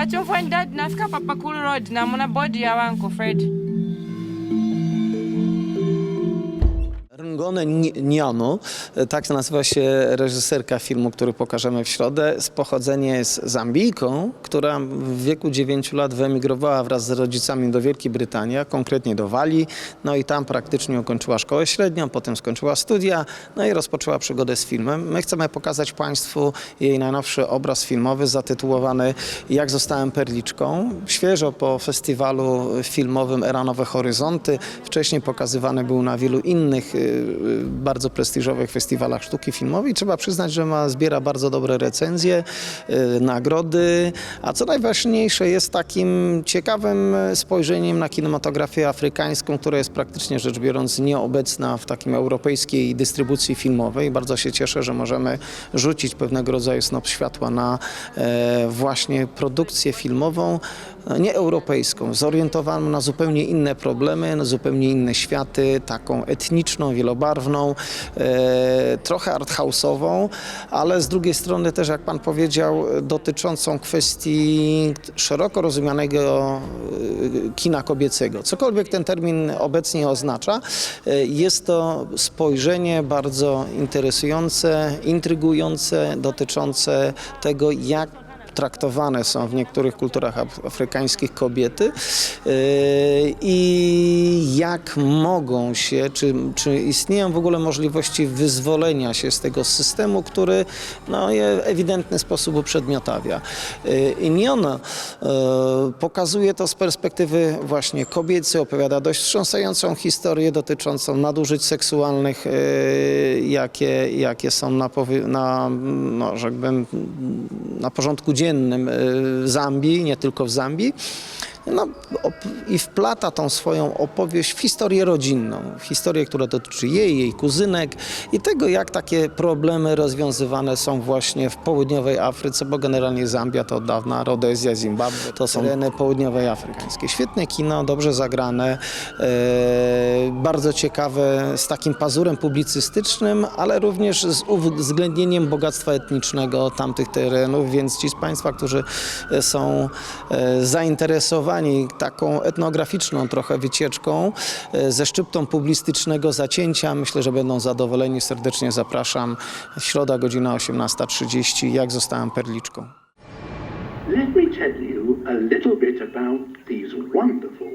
Pachofwani dad nafika Papakulu Road na muna bodi ya wanko Fred. Rngone Niano, tak nazywa się reżyserka filmu, który pokażemy w środę. Z pochodzenia jest Zambijką, która w wieku 9 lat wyemigrowała wraz z rodzicami do Wielkiej Brytanii, konkretnie do Walii. No i tam praktycznie ukończyła szkołę średnią, potem skończyła studia, no i rozpoczęła przygodę z filmem. My chcemy pokazać Państwu jej najnowszy obraz filmowy zatytułowany Jak zostałem perliczką. Świeżo po festiwalu filmowym Era Nowe Horyzonty. Wcześniej pokazywany był na wielu innych y, bardzo prestiżowych festiwalach sztuki filmowej. Trzeba przyznać, że ma, zbiera bardzo dobre recenzje, y, nagrody, a co najważniejsze jest takim ciekawym spojrzeniem na kinematografię afrykańską, która jest praktycznie rzecz biorąc nieobecna w takim europejskiej dystrybucji filmowej. Bardzo się cieszę, że możemy rzucić pewnego rodzaju snop światła na e, właśnie produkcję filmową, e, nie europejską, zorientowaną na zupełnie inne problemy, na zupełnie inne światy, taką etniczną, wielobarwną, e, trochę arthouse'ową, ale z drugiej strony też, jak pan powiedział, dotyczącą kwestii szeroko rozumianego e, kina kobiecego. Cokolwiek ten termin obecnie oznacza, e, jest to spojrzenie bardzo interesujące, intrygujące, dotyczące tego, jak traktowane są w niektórych kulturach af- afrykańskich kobiety yy, i jak mogą się, czy, czy istnieją w ogóle możliwości wyzwolenia się z tego systemu, który no, je w ewidentny sposób uprzedmiotawia. Yy, Imiona yy, pokazuje to z perspektywy właśnie kobiecej, opowiada dość wstrząsającą historię dotyczącą nadużyć seksualnych, jakie, jakie są na, na, no, na porządku dziennym y, Zambii, nie tylko w Zambii. No, I wplata tą swoją opowieść w historię rodzinną, w historię, która dotyczy jej, jej kuzynek i tego, jak takie problemy rozwiązywane są właśnie w południowej Afryce, bo generalnie Zambia to od dawna, Rodezja, Zimbabwe, to są tereny południowej afrykańskie. Świetne kino, dobrze zagrane, e, bardzo ciekawe, z takim pazurem publicystycznym, ale również z uwzględnieniem bogactwa etnicznego tamtych terenów, więc ci z Państwa, którzy e, są e, zainteresowani taką etnograficzną trochę wycieczką e, ze szczyptą publicystycznego zacięcia, myślę, że będą zadowoleni. Serdecznie zapraszam. Środa, godzina 18.30. Jak zostałem perliczką? Let me tell you a little bit about these wonderful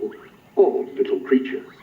little creatures.